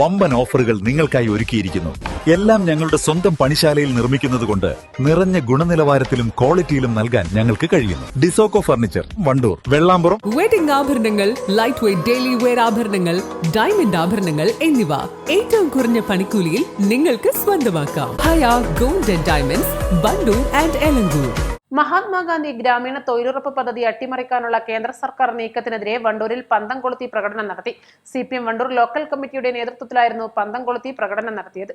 വമ്പൻ ഓഫറുകൾ നിങ്ങൾക്കായി ഒരുക്കിയിരിക്കുന്നു. എല്ലാം ഞങ്ങളുടെ സ്വന്തം പണിശാലയിൽ നിർമ്മിക്കുന്നതുകൊണ്ട് നിറഞ്ഞ ഗുണനിലവാരത്തിലും ക്വാളിറ്റിയിലും നൽകാൻ ഞങ്ങൾക്ക് കഴിയുന്നു. ഡിസോക്കോ ഫർണിച്ചർ വണ്ടൂർ വെള്ളാമ്പുറം. വെഡിംഗ് ആഭരണങ്ങൾ ലൈറ്റ് വെയ്റ്റ് ഡെയിലി വെയർ ആഭരണങ്ങൾ ഡയമണ്ട് ആഭരണങ്ങൾ എന്നിവ ഏറ്റവും കുറഞ്ഞ പണിക്കൂലിയിൽ നിങ്ങൾക്ക് സ്വന്തമാക്കാം. Haya gold and diamonds Vandoor and Elankur. Mahatma Gandhi ഗ്രാമീണ തൊഴിലുറപ്പ് പദ്ധതി അട്ടിമറിക്കാനുള്ള കേന്ദ്ര സർക്കാർ നീക്കത്തിനെതിരെ വണ്ടൂരിൽ പന്തം കൊളുത്തി പ്രകടനം നടത്തി. C P M Vandoor local കമ്മിറ്റിയുടെ നേതൃത്വത്തിലായിരുന്നു പന്തം കൊളുത്തി പ്രകടനം നടത്തിയത്.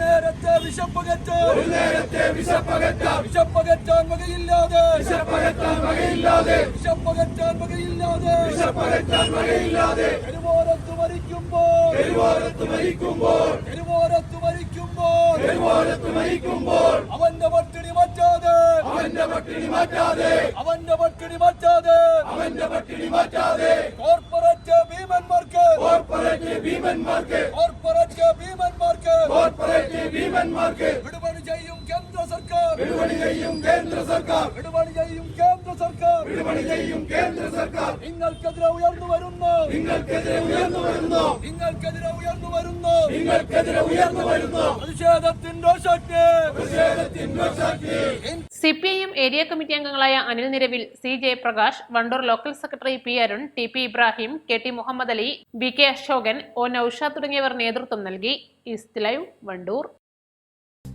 നേരത്തെ വിശപ്പകറ്റ് ഒരു നേരത്തെ വിശപ്പകറ്റ വിശപ്പകറ്റാൻ വകയില്ലാതെ. വിശപ്പകറ്റാൻ വകയില്ലാതെ. വിശപ്പകറ്റാൻ വകയില്ലാതെ. വിശപ്പകറ്റാൻ വകയില്ലാതെ. തെരുവോരത്ത് മരിക്കുമ്പോൾ. തെരുവോരത്ത് മരിക്കുമ്പോൾ. തെരുവോരത്ത് മരിക്കുമ്പോൾ. തെരുവോരത്ത് മരിക്കുമ്പോൾ. അവന്റെ പട്ടിണി മാറ്റാതെ. അവന്റെ പട്ടിണി മാറ്റാതെ. അവന്റെ പട്ടിണി മാറ്റാതെ. അവന്റെ പട്ടിണി മാറ്റാതെ. കോർപ്പറേറ്റ് ഭീമന്മാർക്ക്. കോർപ്പറേറ്റ് ഭീമന്മാർക്ക്. ഭീമന്മാർക്ക് വിടുപണി ചെയ്യും കേന്ദ്ര സർക്കാർ. വിടുപണി ചെയ്യും കേന്ദ്ര സർക്കാർ. വിടുപണി ചെയ്യും കേന്ദ്ര സർക്കാർ. വിടുപണി ചെയ്യും കേന്ദ്ര സർക്കാർ. നിങ്ങൾക്കെതിരെ ഉയർന്നു വരുന്നു. നിങ്ങൾക്കെതിരെ ഉയർന്നു വരുന്നു. നിങ്ങൾക്കെതിരെ ഉയർന്നു വരുന്നു. നിങ്ങൾക്കെതിരെ ഉയർന്നു വരുന്നു. പ്രതിഷേധത്തിന്റെ ശക്തി. പ്രതിഷേധത്തിന്റെ ശക്തി. C P I M area committee അംഗങ്ങളായ Anil Niravil C Jayaprakash Vandoor local secretary P Arun T P Ibrahim K T Muhammad Ali B K Ashokan O Nausha തുടങ്ങിയവർ നേതൃത്വം നൽകി. East live Vandoor.